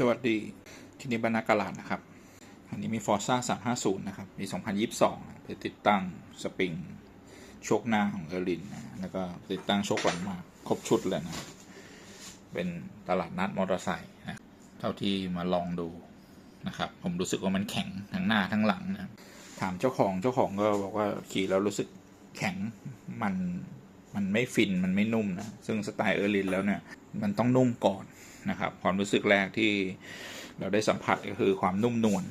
สวัสดี ที่นี่บรรณากาลาดนะครับ อันนี้มี Forza 350 นะครับ มี 2022ไปติดตั้งสปริงโชคหน้าของเออร์ลินนะแล้วก็ติดตั้งโชคหลังมาครบชุดเลยนะ เป็นตลาดนัดมอเตอร์ไซค์นะ เท่าที่มาลองดูนะครับ ผมรู้สึกว่ามันแข็งทั้งหน้าทั้งหลังนะ ถามเจ้าของเจ้าของก็บอกว่าขี่แล้วรู้สึกแข็งมัน มันไม่ฟินมันไม่นุ่มนะ ซึ่งสไตล์เออร์ลินแล้วเนี่ย มันต้องนุ่มก่อนนะครับ ความรู้สึกแรกที่เราได้สัมผัสก็คือความนุ่มนวล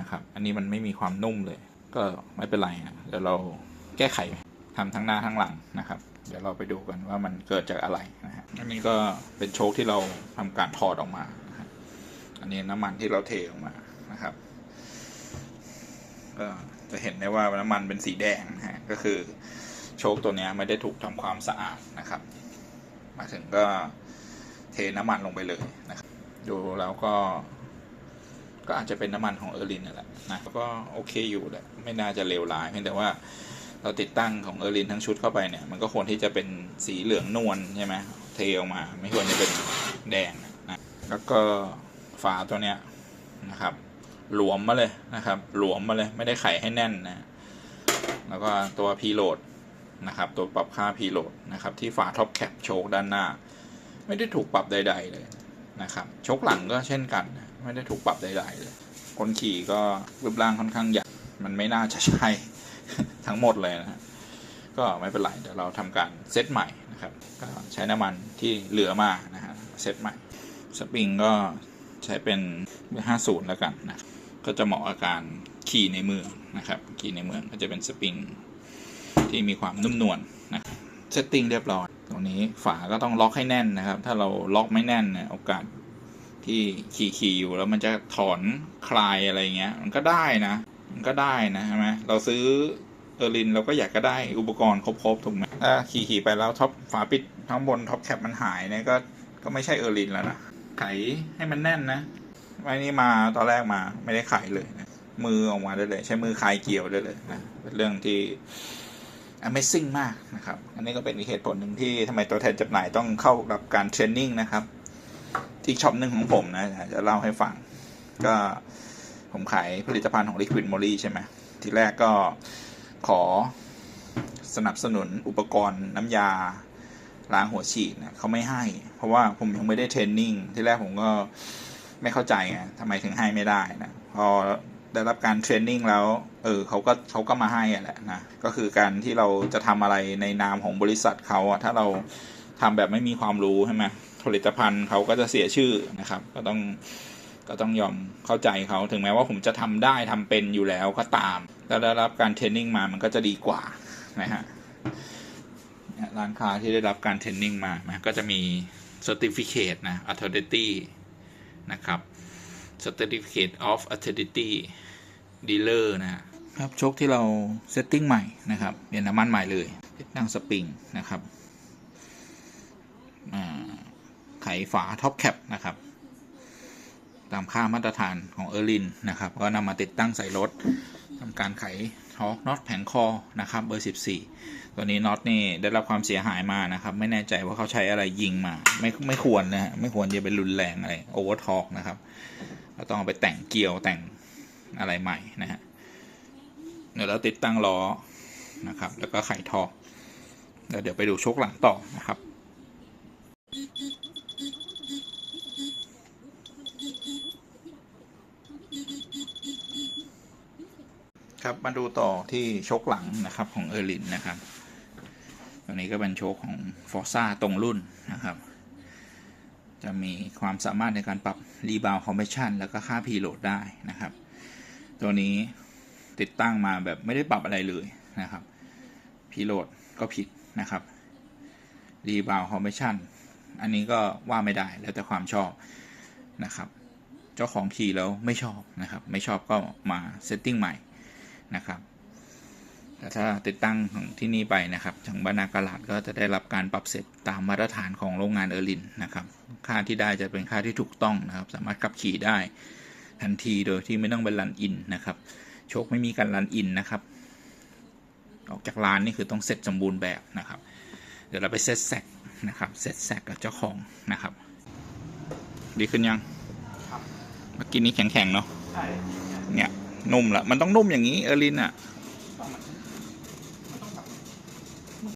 นะครับ อันนี้มันไม่มีความนุ่มเลย ก็ไม่เป็นไรนะเดี๋ยวเราแก้ไขทำทั้งหน้าทั้งหลังนะครับ เดี๋ยวเราไปดูกันว่ามันเกิดจากอะไรนะฮะอันนี้ก็เป็นโชคที่เราทำการถอดออกมานะครับอันนี้น้ำมันที่เราเทออกมานะครับ ก็จะเห็นได้ว่าน้ำมันเป็นสีแดงนะฮะก็คือ โชคตัวนี้ไม่ได้ถูกทำความสะอาดนะครับ มาถึงก็เทน้ำมันลงไปเลยนะครับดูแล้วก็ ก็อาจจะเป็นน้ำมันของเออร์ลินนั่นแหละนะก็โอเคอยู่แหละไม่น่าจะเลวร้ายเพียงแต่ว่าเราติดตั้งของเออร์ลินทั้งชุดเข้าไปเนี่ย มันก็ควรที่จะเป็นสีเหลืองนวลใช่ไหมเทออกมา ไม่ควรจะเป็นแดงนะแล้วก็ฝาตัวเนี้ยนะครับ หลวมมาเลยนะครับ หลวมมาเลย ไม่ได้ไขให้แน่นนะ แล้วก็ตัวพีโหลด นะครับตัวปรับค่าพีโหลดนะครับที่ฝาท็อปแคปโชคด้านหน้า ไม่ได้ถูกปรับใด ๆ เลยนะครับโชคหลังก็เช่นกัน ไม่ได้ถูกปรับใดๆเลย คนขี่ก็รูปร่างค่อนข้างใหญ่มันไม่น่าจะใช่ทั้งหมดเลยนะก็ไม่เป็นไรเดี๋ยวเราทำการเซตใหม่นะครับก็ใช้น้ำมันที่เหลือมานะฮะเซตใหม่สปริงก็ใช้เป็น50แล้วกันนะก็จะเหมาะกับการขี่ในเมืองนะครับขี่ในเมืองก็จะเป็นสปริง ที่มีความนุ่มนวลนะเซตติ้งเรียบร้อย ตรงนี้ฝาก็ต้องล็อกให้แน่นนะครับ ถ้าเราล็อกไม่แน่นเนี่ยโอกาสที่ขี่ขี่อยู่แล้วมันจะถอนคลายอะไรเงี้ย มันก็ได้นะ มันก็ได้นะใช่ไหมเราซื้อเออรินเราก็อยากก็ได้อุปกรณ์ครบๆถูกไหมถ้าขี่ขี่ไปแล้วท็อปฝาปิดทั้งบนท็อปแคปมันหายเนี่ยก็ก็ไม่ใช่เออรินแล้วนะไขให้มันแน่นนะไว้นี่มาตอนแรกมาไม่ได้ไขเลยนะมือออกมาได้เลย ใช้มือคลายเกี่ยวได้เลยนะเป็นเรื่องที่ Amazing มากนะครับ อันนี้ก็เป็นอีกเหตุผลหนึ่งที่ทำไมตัวแทนจำหน่ายต้องเข้ากับการเทรนนิ่งนะครับ ที่ช็อปหนึ่งของผมนะจะเล่าให้ฟัง ก็ผมขายผลิตภัณฑ์ของ Liquid Moly ใช่ไหมทีแรกก็ขอสนับสนุนอุปกรณ์น้ำยาล้างหัวฉีดนะเขาไม่ให้ เพราะว่าผมยังไม่ได้เทรนนิ่งที่แรกผมก็ไม่เข้าใจไงทำไมถึงให้ไม่ได้นะพอ ได้รับการเทรนนิ่งแล้ว เออเขาก็เขาก็มาให้อะแหละนะ ก็คือการที่เราจะทำอะไรในนามของบริษัทเขาอะถ้าเราทำแบบไม่มีความรู้ใช่ไหมผลิตภัณฑ์เขาก็จะเสียชื่อนะครับ ก็ต้องก็ต้องยอมเข้าใจเขาถึงแม้ว่าผมจะทำได้ทำเป็นอยู่แล้วก็ตามแล้วได้รับการเทรนนิ่งมามันก็จะดีกว่านะฮะร้านค้าที่ได้รับการเทรนนิ่งมานะก็จะมี Certificate นะ Authority นะครับ Certificate of Authority Dealer นะครับชคที่เราเซตติ้งใหม่นะครับเปลี่ยนน้ำมันใหม่เลยติดตั้งสปริงนะครับไขฝาท็อปแคปนะครับ ตามค่ามาตรฐานของเออร์ลินนะครับ ก็นำมาติดตั้งใส่รถทำการไขท็อกน็อตแผงคอนะครับเบอร์ 14 ตัวนี้น็อตนี่ได้รับความเสียหายมานะครับ ไม่แน่ใจว่าเขาใช้อะไรยิงมา ไม่ไม่ควรนะฮะไม่ควรจะเป็นรุนแรงอะไรโอเวอร์ท็อกนะครับ เราต้องไปแต่งเกลียวแต่งอะไรใหม่นะฮะเดี๋ยวเราติดตั้งล้อนะครับ แล้วก็ไขทอแล้วเดี๋ยวไปดูชคหลังต่อนะครับครับมาดูต่อที่ชคหลังนะครับของเออร์ลินนะครับ ตัวนี้ก็เป็นโชคของฟอร์ซ่าตรงรุ่นนะครับ จะมีความสามารถในการปรับรีบาวคอมเพรสชันแล้วก็ค่าพีโหลดได้นะครับ ตัวนี้ติดตั้งมาแบบไม่ได้ปรับอะไรเลยนะครับพีโหลดก็ผิดนะครับรีบาวคอมเพรสชันอันนี้ก็ว่าไม่ได้แล้วแต่ความชอบนะครับ เจ้าของขี่แล้วไม่ชอบนะครับ ไม่ชอบก็มาเซตติ้งใหม่นะครับ ถ้าติดตั้งของที่นี่ไปนะครับทางบรรณากาลาดก็จะได้รับการปรับเสร็จตามมาตรฐานของโรงงานเออร์ลินนะครับ ค่าที่ได้จะเป็นค่าที่ถูกต้องนะครับ สามารถขับขี่ได้ทันทีโดยที่ไม่ต้องไปรันอินนะครับโชคไม่มีการรันอินนะครับ ออกจากร้านนี่คือต้องเสร็จสมบูรณ์แบบนะครับ เดี๋ยวเราไปเซตแซกนะครับเซตแซกกับเจ้าของนะครับ ดีขึ้นยังครับเมื่อกี้นี้แข็งๆเนาะใช่เนี่ยนุ่มละมันต้องนุ่มอย่างนี้เออร์ลินอะ